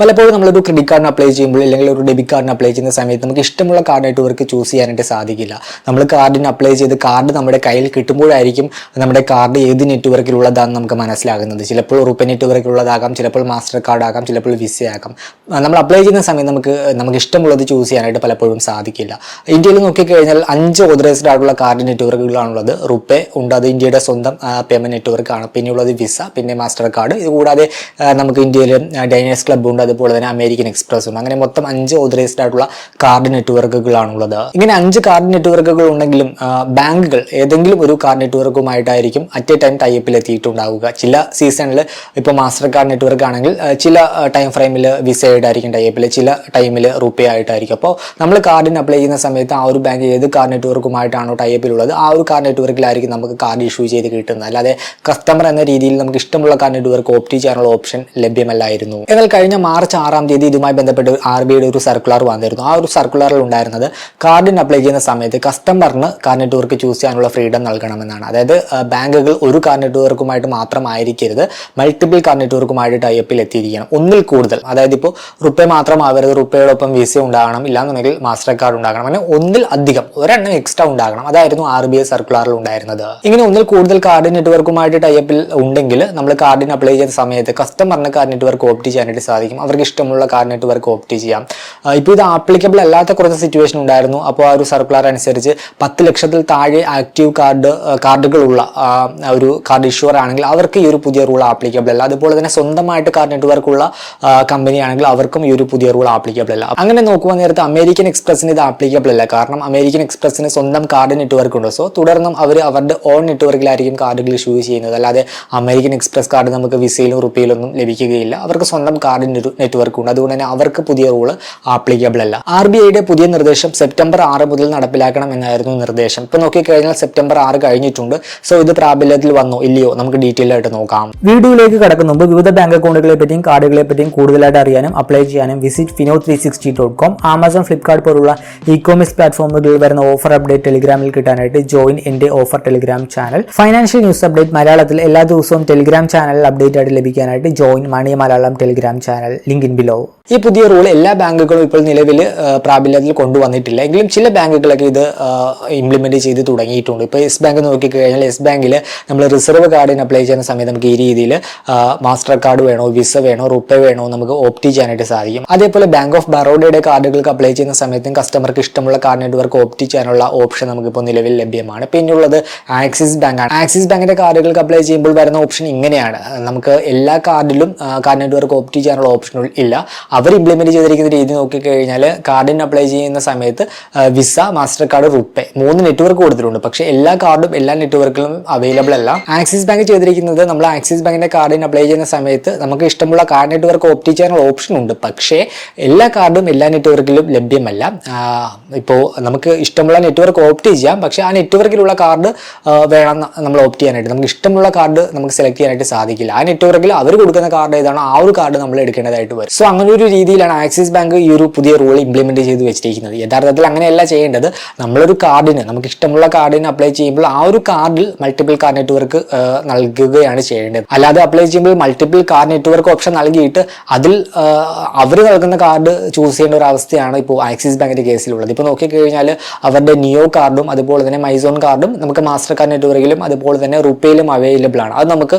പലപ്പോഴും നമ്മളൊരു ക്രെഡിറ്റ് കാർഡിന് അപ്ലൈ ചെയ്യുമ്പോൾ അല്ലെങ്കിൽ ഒരു ഡെബിറ്റ് കാർഡിന് അപ്ലൈ ചെയ്യുന്ന സമയത്ത് നമുക്ക് ഇഷ്ടമുള്ള കാർഡായിട്ട് ഇവർക്ക് ചൂസ് ചെയ്യാനായിട്ട് സാധിക്കില്ല. നമ്മൾ കാർഡിന് അപ്ലൈ ചെയ്ത് കാർഡ് നമ്മുടെ കയ്യിൽ കിട്ടുമ്പോഴായിരിക്കും നമ്മുടെ കാർഡ് ഏത് നെറ്റ്വർക്കിലുള്ളതാണെന്ന് നമുക്ക് മനസ്സിലാകുന്നത്. ചിലപ്പോൾ റുപ്പേ നെറ്റ്വർക്കിലുള്ളതാകാം ചിലപ്പോൾ മാസ്റ്റർ കാർഡ് ആകാം ചിലപ്പോൾ വിസ ആകാം. നമ്മൾ അപ്ലൈ ചെയ്യുന്ന സമയത്ത് നമുക്ക് നമുക്ക് ഇഷ്ടമുള്ളത് ചൂസ് ചെയ്യാനായിട്ട് പലപ്പോഴും സാധിക്കില്ല. ഇന്ത്യയിൽ നോക്കിക്കഴിഞ്ഞാൽ അഞ്ച് ഓതറൈസ്ഡ് ആയിട്ടുള്ള കാർഡ് നെറ്റ്വർക്കുകളാണുള്ളത് റുപ്പേ ഉണ്ട് അത് ഇന്ത്യയുടെ സ്വന്തം പേയ്മെന്റ് നെറ്റ്വർക്കാണ് ആണ്. പിന്നെ ഉള്ളത് വിസ പിന്നെ മാസ്റ്റർ കാർഡ് ഇത് കൂടാതെ നമുക്ക് ഇന്ത്യയിൽ ഡൈനേഴ്സ് ക്ലബ്ബ് ഉണ്ട് അതുപോലെ തന്നെ അമേരിക്കൻ എക്സ്പ്രസ് ഉണ്ട്. അങ്ങനെ മൊത്തം അഞ്ച് ഓതറൈസ്ഡ് ആയിട്ടുള്ള കാർഡ് നെറ്റ്വർക്കുകളാണുള്ളത് ഇങ്ങനെ അഞ്ച് കാർഡ് നെറ്റ്വർക്കുകൾ ഉണ്ടെങ്കിലും ബാങ്കുകൾ ഏതെങ്കിലും ഒരു കാർഡ് നെറ്റ്വർക്കുമായിട്ടായിരിക്കും അറ്റ് എ ടൈം ടൈപ്പിൽ എത്തിയിട്ടുണ്ടാവുക. ചില സീസണിൽ ഇപ്പോൾ മാസ്റ്റർ കാർഡ് നെറ്റ്വർക്ക് ആണെങ്കിൽ ചില ടൈം ഫ്രെയിമിൽ വിസ ആയിട്ടായിരിക്കും ടൈപ്പിൽ ചില ടൈമിൽ റുപ്പേ ആയിട്ടായിരിക്കും. അപ്പോൾ നമ്മൾ കാർഡിന് അപ്ലൈ ചെയ്യുന്ന സമയത്ത് ആ ഒരു ബാങ്ക് ഏത് കാർഡ് നെറ്റ്വർക്കുമായിട്ടാണോ ടൈപ്പിലുള്ളത് ആ ഒരു കാർഡ് നെറ്റ്വർക്കിലായിരിക്കും നമുക്ക് കാർഡ് ഇഷ്യൂ ചെയ്ത് കിട്ടുന്നത്. അല്ലാതെ കസ്റ്റമർ എന്ന രീതിയിൽ നമുക്ക് ഇഷ്ടമുള്ള കാർഡ് നെറ്റ്വർക്ക് ഓപ്റ്റ് ചെയ്യാനുള്ള ഓപ്ഷൻ ലഭ്യമല്ലായിരുന്നു. എന്നാൽ കഴിഞ്ഞ മാർച്ച് ആറാം തീയതി ഇതുമായി ബന്ധപ്പെട്ട് ആർ ബി ഐയുടെ ഒരു സർക്കുലർ വന്നിരുന്നു. ആ ഒരു സർക്കുലറിൽ ഉണ്ടായിരുന്നത് കാർഡിന് അപ്ലൈ ചെയ്യുന്ന സമയത്ത് കസ്റ്റമറിന് കാർഡ് നെറ്റ്വർക്ക് ചൂസ് ചെയ്യാനുള്ള ഫ്രീഡം നൽകണമെന്നാണ്. അതായത് ബാങ്കുകൾ ഒരു കാർഡ് നെറ്റ്വർക്കുമായിട്ട് മാത്രമായിരിക്കരുത്. മൾട്ടിപ്പിൾ കാർഡ് നെറ്റ്വർക്കുമായിട്ട് ടൈപ്പിൽ എത്തിയിരിക്കണം. ഒന്നിൽ കൂടുതൽ. അതായത് ഇപ്പോൾ റുപ്പേ മാത്രമാവരുത് റുപ്പയോടൊപ്പം വിസ ഉണ്ടാകണം. ഇല്ലാന്നുണ്ടെങ്കിൽ മാസ്റ്റർ കാർഡ് ഉണ്ടാകണം. അങ്ങനെ ഒന്നിൽ അധികം ഒരെണ്ണം എക്സ്ട്രാ ഉണ്ടാകണം. അതായിരുന്നു ആർ ബി ഐ സർക്കുലറിൽ ഉണ്ടായിരുന്നത്. ഇങ്ങനെ ഒന്നിൽ കൂടുതൽ കാർഡ് നെറ്റ്വർക്കുമായിട്ട് ടൈപ്പിൽ ഉണ്ടെങ്കിൽ നമ്മൾ കാർഡിന് അപ്ലൈ ചെയ്യുന്ന സമയത്ത് കസ്റ്റമറിന് കാർഡ് നെറ്റ്വർക്ക് ഓപ്റ്റ് ചെയ്യാനായിട്ട് സാധിക്കും. അവർക്ക് ഇഷ്ടമുള്ള കാർഡ് നെറ്റ്വർക്ക് ഓപ്റ്റ് ചെയ്യാം ഇപ്പോൾ ഇത് ആപ്ലിക്കബിൾ അല്ലാത്ത കുറച്ച് സിറ്റുവേഷൻ ഉണ്ടായിരുന്നു. അപ്പോൾ ആ ഒരു സർക്കുലർ അനുസരിച്ച് പത്ത് ലക്ഷത്തിൽ താഴെ ആക്റ്റീവ് കാർഡ് കാർഡുകളുള്ള ഒരു കാർഡ് ഇഷ്യൂർ ആണെങ്കിൽ അവർക്ക് ഈ ഒരു പുതിയ റൂൾ ആപ്ലിക്കബിൾ അല്ല. അതുപോലെ തന്നെ സ്വന്തമായിട്ട് കാർഡ് നെറ്റ്വർക്ക് ഉള്ള കമ്പനി ആണെങ്കിൽ അവർക്കും ഈ ഒരു പുതിയ റൂൾ ആപ്ലിക്കബിൾ അല്ല. അങ്ങനെ നോക്കുമ്പോൾ നേരത്തെ അമേരിക്കൻ എക്സ്പ്രസിന് ഇത് ആപ്ലിക്കബിൾ അല്ല. കാരണം അമേരിക്കൻ എക്സ്പ്രസിന് സ്വന്തം കാർഡ് നെറ്റ്വർക്ക് ഉണ്ട്. സോ തുടർന്നും അവർ അവരുടെ ഓൺ നെറ്റ്വർക്കിലായിരിക്കും കാർഡുകൾ ഇഷ്യൂ ചെയ്യുന്നത്. അല്ലാതെ അമേരിക്കൻ എക്സ്പ്രസ് കാർഡ് നമുക്ക് വിസയിലും റുപ്പിയിലൊന്നും ലഭിക്കുകയില്ല. അവർക്ക് സ്വന്തം കാർഡ് നെറ്റ്വർക്ക് ഉണ്ട്. അതുകൊണ്ട് തന്നെ അവർക്ക് പുതിയ റൂൾ ആപ്ലിക്കബിൾ അല്ല. ആർ ബി ഐയുടെ പുതിയ നിർദ്ദേശം സെപ്റ്റംബർ ആറ് മുതൽ നടപ്പിലാക്കണം എന്നായിരുന്നു നിർദ്ദേശം. ഇപ്പൊ നോക്കിക്കഴിഞ്ഞാൽ സെപ്റ്റംബർ ആറ് കഴിഞ്ഞിട്ടുണ്ട്. സോ ഇത് പ്രാബല്യത്തിൽ വന്നോ ഇല്ലയോ നമുക്ക് ഡീറ്റെയിൽ ആയിട്ട് നോക്കാം. വീഡിയോയിലേക്ക് കടക്കുന്ന മുമ്പ് വിവിധ ബാങ്ക് അക്കൗണ്ടുകളെ പറ്റിയും കാർഡുകളെ പറ്റിയും കൂടുതലായിട്ട് അറിയാനും അപ്ലൈ ചെയ്യാനും visit Fino three sixty dot com Amazon Flipkart പോലുള്ള ഇ കോമേഴ്സ് പ്ലാറ്റ്ഫോമുകളിൽ വരുന്ന ഓഫർ അപ്ഡേറ്റ് ടെലിഗ്രാമിൽ കിട്ടാനായിട്ട് ജോയിൻ എന്റെ offer Telegram channel financial news update മലയാളത്തിൽ എല്ലാ ദിവസവും ടെലിഗ്രാം ചാനലിൽ അപ്ഡേറ്റ് ആയിട്ട് ലഭിക്കാനായിട്ട് join money Malayalam Telegram channel link in below ഈ പുതിയ റൂൾ എല്ലാ ബാങ്കുകളും ഇപ്പോൾ നിലവിൽ പ്രാബല്യത്തിൽ കൊണ്ടുവന്നിട്ടില്ല. എങ്കിലും ചില ബാങ്കുകളൊക്കെ ഇത് ഇംപ്ലിമെന്റ് ചെയ്ത് തുടങ്ങിയിട്ടുണ്ട്. ഇപ്പോൾ യെസ് ബാങ്ക് നോക്കിക്കഴിഞ്ഞാൽ യെസ് ബാങ്കിൽ നമ്മൾ റിസർവ് കാർഡിന് അപ്ലൈ ചെയ്യുന്ന സമയത്ത് നമുക്ക് ഈ രീതിയിൽ മാസ്റ്റർ കാർഡ് വേണോ വിസ വേണോ റുപ്പേ വേണോ നമുക്ക് ഓപ്റ്റ് ചെയ്യാനായിട്ട് സാധിക്കും. അതേപോലെ ബാങ്ക് ഓഫ് ബറോഡയുടെ കാർഡുകൾക്ക് അപ്ലൈ ചെയ്യുന്ന സമയത്തും കസ്റ്റമർക്ക് ഇഷ്ടമുള്ള കാർഡ് നെറ്റ്വർക്ക് ഓപ്റ്റ് ചെയ്യാനുള്ള ഓപ്ഷൻ നമുക്കിപ്പോൾ നിലവിൽ ലഭ്യമാണ്. പിന്നെയുള്ളത് ആക്സിസ് ബാങ്കാണ് ആക്സിസ് ബാങ്കിന്റെ കാർഡുകൾക്ക് അപ്ലൈ ചെയ്യുമ്പോൾ വരുന്ന ഓപ്ഷൻ ഇങ്ങനെയാണ്. നമുക്ക് എല്ലാ കാർഡിലും കാർഡ് നെറ്റ്വർക്ക് ഓപ്റ്റ് ചെയ്യാനുള്ള ഓപ്ഷൻ ഇല്ല. അവർ ഇംപ്ലിമെന്റ് ചെയ്തിരിക്കുന്ന രീതി നോക്കിക്കഴിഞ്ഞാൽ കാർഡിന് അപ്ലൈ ചെയ്യുന്ന സമയത്ത് വിസ മാസ്റ്റർ കാർഡ് റുപ്പേ മൂന്ന് നെറ്റ്വർക്ക് കൊടുത്തിട്ടുണ്ട്. പക്ഷേ എല്ലാ കാർഡും എല്ലാ നെറ്റ്വർക്കിലും അവൈലബിൾ അല്ല. ആക്സിസ് ബാങ്ക് ചെയ്തിരിക്കുന്നത് നമ്മൾ ആക്സിസ് ബാങ്കിന്റെ കാർഡിന് അപ്ലൈ ചെയ്യുന്ന സമയത്ത് നമുക്ക് ഇഷ്ടമുള്ള കാർഡ് നെറ്റ്വർക്ക് ഓപ്റ്റ് ചെയ്യാനുള്ള ഓപ്ഷൻ ഉണ്ട്. പക്ഷേ എല്ലാ കാർഡും എല്ലാ നെറ്റ്വർക്കിലും ലഭ്യമല്ല. ഇപ്പോൾ നമുക്ക് ഇഷ്ടമുള്ള നെറ്റ്വർക്ക് ഓപ്റ്റ് ചെയ്യാം. പക്ഷേ ആ നെറ്റ്വർക്കിലുള്ള കാർഡ് വേണം നമ്മൾ ഓപ്റ്റ് ചെയ്യാനായിട്ട്. നമുക്ക് ഇഷ്ടമുള്ള കാർഡ് നമുക്ക് സെലക്ട് ചെയ്യാനായിട്ട് സാധിക്കില്ല. ആ നെറ്റ്വർക്കിൽ അവർ കൊടുക്കുന്ന കാർഡ് ഏതാണോ ആ ഒരു കാർഡ് നമ്മൾ എടുക്കേണ്ടതായിട്ട് വരും. സോ അങ്ങനെ ഒരു രീതിയിലാണ് ആക്സിസ് ബാങ്ക് ഈ ഒരു പുതിയ റൂൾ ഇംപ്ലിമെന്റ് ചെയ്ത് വെച്ചിരിക്കുന്നത്. യഥാർത്ഥത്തിൽ അങ്ങനെയല്ല ചെയ്യേണ്ടത്. നമ്മളൊരു കാർഡിന് നമുക്ക് ഇഷ്ടമുള്ള കാർഡിന് അപ്ലൈ ചെയ്യുമ്പോൾ ആ ഒരു കാർഡിൽ മൾട്ടിപ്പിൾ കാർഡ് നെറ്റ്വർക്ക് നൽകുകയാണ് ചെയ്യേണ്ടത്. അല്ലാതെ അപ്ലൈ ചെയ്യുമ്പോൾ മൾട്ടിപ്പിൾ കാർഡ് നെറ്റ്വർക്ക് ഓപ്ഷൻ നൽകിയിട്ട് അതിൽ അവർ നൽകുന്ന കാർഡ് ചൂസ് ചെയ്യേണ്ട ഒരു അവസ്ഥയാണ് ഇപ്പോൾ ആക്സിസ് ബാങ്കിന്റെ കേസിലുള്ളത് ഇപ്പോൾ നോക്കിക്കഴിഞ്ഞാൽ അവരുടെ നിയോ കാർഡും അതുപോലെ തന്നെ മൈസോൺ കാർഡും നമുക്ക് മാസ്റ്റർ കാർഡ് നെറ്റ്വർക്കിലും അതുപോലെ തന്നെ റുപ്പേയിലും അവൈലബിൾ ആണ്. അത് നമുക്ക്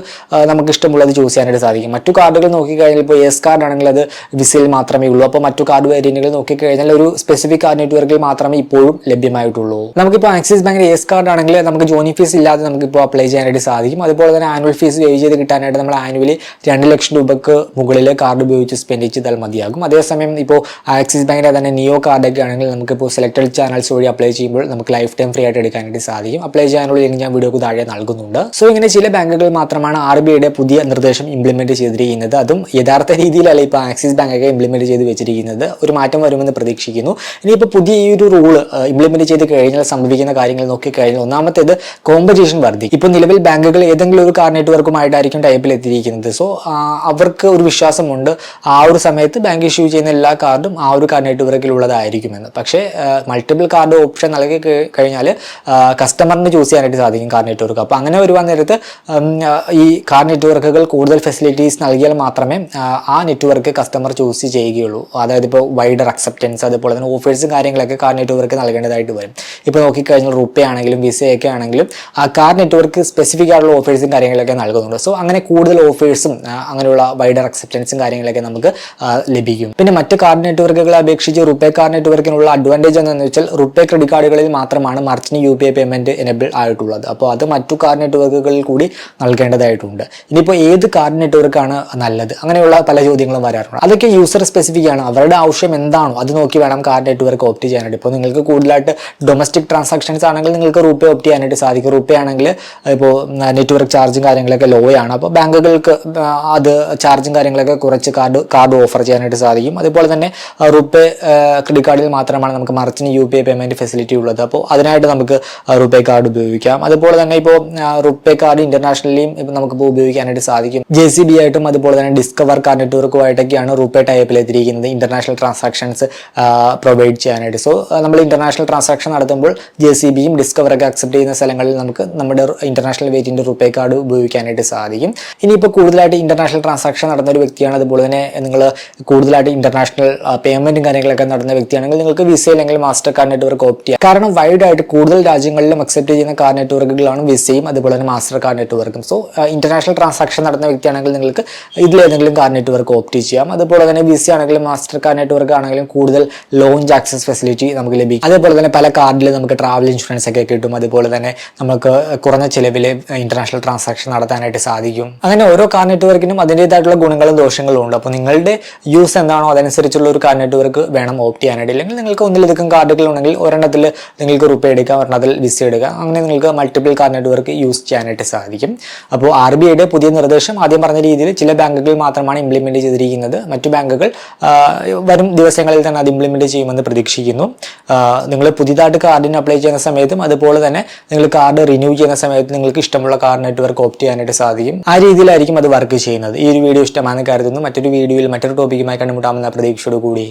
നമുക്ക് ഇഷ്ടമുള്ളത് ചൂസ് ചെയ്യാനായിട്ട് സാധിക്കും. മറ്റു കാർഡുകൾ നോക്കിക്കഴിഞ്ഞാൽ ഇപ്പോൾ എസ് കാർഡ് ആണെങ്കിൽ അത് വിസയിൽ മാത്രമേ ഉള്ളൂ. അപ്പോൾ മറ്റു കാർഡ് വേരിയന്റുകൾ നോക്കിക്കഴിഞ്ഞാൽ ഒരു സ്പെസിഫിക് കാർഡ് നെറ്റ്വർക്കിൽ മാത്രമേ ഇപ്പോഴും ലഭ്യമായിട്ടുള്ളൂ. നമുക്കിപ്പോൾ ആക്സിസ് ബാങ്കിന്റെ എസ് കാർഡ് ആണെങ്കിൽ നമുക്ക് ജോയിൻ ഫീസ് ഇല്ലാതെ നമുക്കിപ്പോൾ അപ്ലൈ ചെയ്യാനായിട്ട് സാധിക്കും. അതുപോലെ തന്നെ ആനുവൽ ഫീസ് വേവ് ചെയ്ത് കിട്ടാനായിട്ട് നമ്മൾ ആനുവലി രണ്ട് ലക്ഷം രൂപക്ക് മുകളിൽ കാർഡ് ഉപയോഗിച്ച് സ്പെൻഡ് ചെയ്താൽ മതിയാകും. അതേസമയം ഇപ്പോൾ ആക്സിസ് ബാങ്കിന്റെ തന്നെ നിയോ കാർഡൊക്കെ ആണെങ്കിൽ നമുക്കിപ്പോൾ സെലക്ടഡ് ചാനൽസ് വഴി അപ്ലൈ ചെയ്യുമ്പോൾ നമുക്ക് ലൈഫ് ടൈം ഫ്രീ ആയിട്ട് എടുക്കാനായിട്ട് സാധിക്കും. അപ്ലൈ ചെയ്യാനുള്ള ലിങ്ക് ഞാൻ വീഡിയോക്ക് താഴെ നൽകുന്നുണ്ട്. സോ ഇങ്ങനെ ചില ബാങ്കുകൾ മാത്രമാണ് ആർ ബി ഐയുടെ പുതിയ നിർദ്ദേശം ഇംപ്ലിമെന്റ് ചെയ്തിരിക്കുന്നത്. അതും യഥാർത്ഥ രീതിയിലല്ല. ഇപ്പോൾ ആക്സിസ് ബാങ്ക് ഒക്കെ ഇംപ്ലിമെന്റ് ചെയ്ത് വെച്ചിരിക്കുന്നത്. ഒരു മാറ്റം വരുമെന്ന് പ്രതീക്ഷിക്കുന്നു. ഇനിയിപ്പോൾ പുതിയ ഈ ഒരു റൂൾ ഇംപ്ലിമെന്റ് ചെയ്ത് കഴിഞ്ഞാൽ സംഭവിക്കുന്ന കാര്യങ്ങൾ നോക്കി കഴിഞ്ഞാൽ ഒന്നാമത്തേത് കോമ്പറ്റീഷൻ വർദ്ധിക്കും. ഇപ്പോൾ നിലവിൽ ബാങ്കുകൾ ഏതെങ്കിലും ഒരു കാർ നെറ്റ്വർക്കുമായിട്ടായിരിക്കും ടൈപ്പിൽ എത്തിയിരിക്കുന്നത്. സോ അവർക്ക് ഒരു വിശ്വാസമുണ്ട് ആ ഒരു സമയത്ത് ബാങ്ക് ഇഷ്യൂ ചെയ്യുന്ന എല്ലാ കാർഡും ആ ഒരു കാർ നെറ്റ്വർക്കിലുള്ളതായിരിക്കുമെന്ന് പക്ഷേ മൾട്ടിപ്പിൾ കാർഡ് ഓപ്ഷൻ നൽകി കഴിഞ്ഞാൽ കസ്റ്റമറിന് ചൂസ് ചെയ്യാനായിട്ട് സാധിക്കും കാർ നെറ്റ്വർക്ക് അപ്പോൾ അങ്ങനെ വരുവാൻ നേരത്ത് ഈ കാർ നെറ്റ്വർക്കുകൾ കൂടുതൽ ഫെസിലിറ്റീസ് നൽകിയാൽ മാത്രമേ ആ, ആ നെറ്റ്വർക്ക് കസ്റ്റമർ ചൂസ് ചെയ്യുകയുള്ളൂ. അതായത് ഇപ്പോൾ വൈഡർ അക്സെപ്റ്റൻസ് അതുപോലെ തന്നെ ഓഫേഴ്സും കാര്യങ്ങളൊക്കെ കാർ നെറ്റ്വർക്ക് നൽകേണ്ടതായിട്ട് വരും. ഇപ്പോൾ നോക്കിക്കഴിഞ്ഞാൽ റുപ്പേ ആണെങ്കിലും വിസയൊക്കെ ആണെങ്കിലും ആ കാർ നെറ്റ്വർക്ക് സ്പെസിഫിക് ആയിട്ടുള്ള ഓഫേഴ്സും കാര്യങ്ങളൊക്കെ നൽകുന്നുണ്ട്. സോ അങ്ങനെ കൂടുതൽ ഓഫേഴ്സും അങ്ങനെയുള്ള വൈഡർ അക്സെപ്റ്റൻസും കാര്യങ്ങളൊക്കെ നമുക്ക് ലഭിക്കും. പിന്നെ മറ്റ് കാർഡ് നെറ്റ്വർക്കുകളെ അപേക്ഷിച്ച് റുപ്പേ കാർഡ് നെറ്റ്വർക്കിനുള്ള അഡ്വാന്റേജ് എന്താണെന്ന് വെച്ചാൽ റുപ്പേ ക്രെഡിറ്റ് കാർഡുകളിൽ മാത്രമാണ് merchant U P I payment enable ആയിട്ടുള്ളത്. അപ്പോൾ അത് മറ്റു കാർഡ് നെറ്റ്വർക്കുകളിൽ കൂടി നൽകേണ്ടതായിട്ടുണ്ട്. ഇനിയിപ്പോൾ ഏത് കാർഡ് നെറ്റ്വർക്കാണ് നല്ലത്? അങ്ങനെയുള്ള പല ചോദ്യങ്ങളും വരാറുണ്ട് അതൊക്കെ യൂസർ സ്പെസിഫിക് ആണ്. അവരുടെ ആവശ്യം എന്താണോ അത് നോക്കി വേണം കാർഡ് നെറ്റ്വർക്ക് ഓപ്റ്റ് ചെയ്യാനായിട്ട്. ഇപ്പോൾ നിങ്ങൾക്ക് കൂടുതലായിട്ട് ഡൊമസ്റ്റിക് ട്രാൻസാക്ഷൻസ് ആണെങ്കിൽ നിങ്ങൾക്ക് റൂപ്പേ ഓപ്റ്റ് ചെയ്യാനായിട്ട് സാധിക്കും. റൂപ്പേ ആണെങ്കിൽ ഇപ്പോൾ നെറ്റ്വർക്ക് ചാർജും കാര്യങ്ങളൊക്കെ ലോ ആണ്. അപ്പോൾ ബാങ്കുകൾക്ക് അത് ചാർജും കാര്യങ്ങളൊക്കെ കുറച്ച് കാർഡ് കാർഡ് ഓഫർ ചെയ്യാനായിട്ട് സാധിക്കും. അതുപോലെ തന്നെ റുപ്പേ ക്രെഡിറ്റ് കാർഡിൽ മാത്രമാണ് നമുക്ക് മറിച്ചിന് U P I payment facility ഉള്ളത്. അപ്പോൾ അതിനായിട്ട് നമുക്ക് റുപ്പേ കാർഡ് ഉപയോഗിക്കാം. അതുപോലെ തന്നെ ഇപ്പോൾ റുപ്പേ കാർഡ് ഇന്റർനാഷണലിയും നമുക്ക് നമുക്കിപ്പോൾ ഉപയോഗിക്കാനായിട്ട് സാധിക്കും. ജെ സി ബി ആയിട്ടും അതുപോലെ തന്നെ ഡിസ്കവർ കാർഡ് നെറ്റ്വർക്കുമായിട്ടൊക്കെയാണ് റൂപേ ടൈപ്പിൽ എത്തിയിരിക്കുന്നത് ഇന്റർനാഷണൽ ട്രാൻസാക്ഷൻസ് പ്രൊവൈഡ് ചെയ്യാനായിട്ട്. സോ നമ്മൾ ഇന്റർനാഷണൽ ട്രാൻസാക്ഷൻ നടത്തുമ്പോൾ ജെ സി ബിയും ഡിസ്കവറൊക്കെ അക്സെപ്റ്റ് ചെയ്യുന്ന സ്ഥലങ്ങളിൽ നമുക്ക് നമ്മുടെ ഇന്റർനാഷണൽ വെയിറ്റിന്റെ റൂപേ കാർഡ് ഉപയോഗിക്കാനായിട്ട് സാധിക്കും. ഇനിയിപ്പോൾ കൂടുതലായിട്ട് ഇന്റർനാഷണൽ ട്രാൻസാക്ഷൻ നടന്ന ഒരു വ്യക്തിയാണ് അതുപോലെ തന്നെ നിങ്ങൾ കൂടുതലായിട്ട് ഇന്റർനാഷണൽ പേയ്മെന്റും കാര്യങ്ങളൊക്കെ നടന്ന വ്യക്തിയാണെങ്കിൽ നിങ്ങൾക്ക് വിസ അല്ലെങ്കിൽ മാസ്റ്റർ കാർഡ് നെറ്റ്വർക്ക് ഓപ്റ്റ് ചെയ്യാം. കാരണം വൈഡ് ആയിട്ട് കൂടുതൽ രാജ്യങ്ങളിലും അക്സെപ്റ്റ് ചെയ്യുന്ന കാർഡ് നെറ്റ്വർക്കുകളാണ് വിസയും അതുപോലെ തന്നെ മാസ്റ്റർ കാർഡ് നെറ്റ്വർക്കും സോ ഇന്റർനാഷണൽ ട്രാൻസാക്ഷൻ നടന്ന വ്യക്തിയാണെങ്കിൽ നിങ്ങൾക്ക് ഇതിലേതെങ്കിലും കാർഡ് നെറ്റ്വർക്ക് ഓപ്റ്റ് ചെയ്യാം. അതുപോലെ തന്നെ വിസ ആണെങ്കിലും മാസ്റ്റർ കാർഡ് നെറ്റ്വർക്ക് ആണെങ്കിലും കൂടുതൽ ലോഞ്ച് ആക്സസ് ഫെസിലിറ്റി നമുക്ക് ലഭിക്കും. അതേപോലെ തന്നെ പല കാർഡിൽ നമുക്ക് ട്രാവൽ ഇൻഷുറൻസ് ഒക്കെ കിട്ടും. അതുപോലെ തന്നെ നമുക്ക് കുറഞ്ഞ ചിലവിൽ ഇന്റർനാഷണൽ ട്രാൻസാക്ഷൻ നടത്താനായിട്ട് സാധിക്കും. അങ്ങനെ ഓരോ കാർഡ് നെറ്റ്വർക്കിനും അതിന്റെതായിട്ടുള്ള ഗുണങ്ങളും ദോഷങ്ങളും ഉണ്ട്. അപ്പോൾ നിങ്ങളുടെ യൂസ് എന്താണോ അതനുസരിച്ചുള്ള ഒരു കാർഡ് നെറ്റ്വർക്ക് വേണം ഓപ്റ്റ് ചെയ്യാനായിട്ട്. ഇല്ലെങ്കിൽ നിങ്ങൾക്ക് ഒന്നിലധികം കാർഡുകൾ ഉണ്ടെങ്കിൽ ഒരെണ്ണത്തിൽ നിങ്ങൾക്ക് റുപ്പേ എടുക്കാം ഒരെണ്ണത്തിൽ വിസ എടുക്കാം. അങ്ങനെ നിങ്ങൾക്ക് മൾട്ടിപ്പിൾ കാർഡ് നെറ്റ്വർക്ക് യൂസ് ചെയ്യാനായിട്ട് സാധിക്കും. അപ്പോൾ ആർ ബി ഐയുടെ പുതിയ നിർദ്ദേശം ആദ്യം പറഞ്ഞ രീതിയിൽ ചില ബാങ്കുകൾ മാത്രമാണ് ഇംപ്ലിമെന്റ് ചെയ്തിരിക്കുന്നത്. മറ്റു ബാങ്കുകൾ വരും ദിവസങ്ങളിൽ തന്നെ അത് ഇംപ്ലിമെന്റ് ചെയ്യുമെന്ന് പ്രതീക്ഷിക്കുന്നു. നിങ്ങൾ പുതിയതായിട്ട് കാർഡിന് അപ്ലൈ ചെയ്യുന്ന സമയത്തും അതുപോലെ തന്നെ നിങ്ങൾ കാർഡ് റിന്യൂ ചെയ്യുന്ന സമയത്ത് നിങ്ങൾക്ക് ഇഷ്ടമുള്ള കാർഡ് നെറ്റ്വർക്ക് ഓപ്റ്റ് ചെയ്യാനായിട്ട് സാധിക്കും. ആ രീതിയിലായിരിക്കും അത് വർക്ക് ചെയ്യുന്നത്. ഈ ഒരു വീഡിയോ ഇഷ്ടമാണെന്ന് കരുതുന്നു. മറ്റൊരു വീഡിയോയിൽ മറ്റൊരു ടോപ്പിക്കുമായി കണ്ടുമുട്ടാമെന്ന പ്രതീക്ഷയോട് കൂടി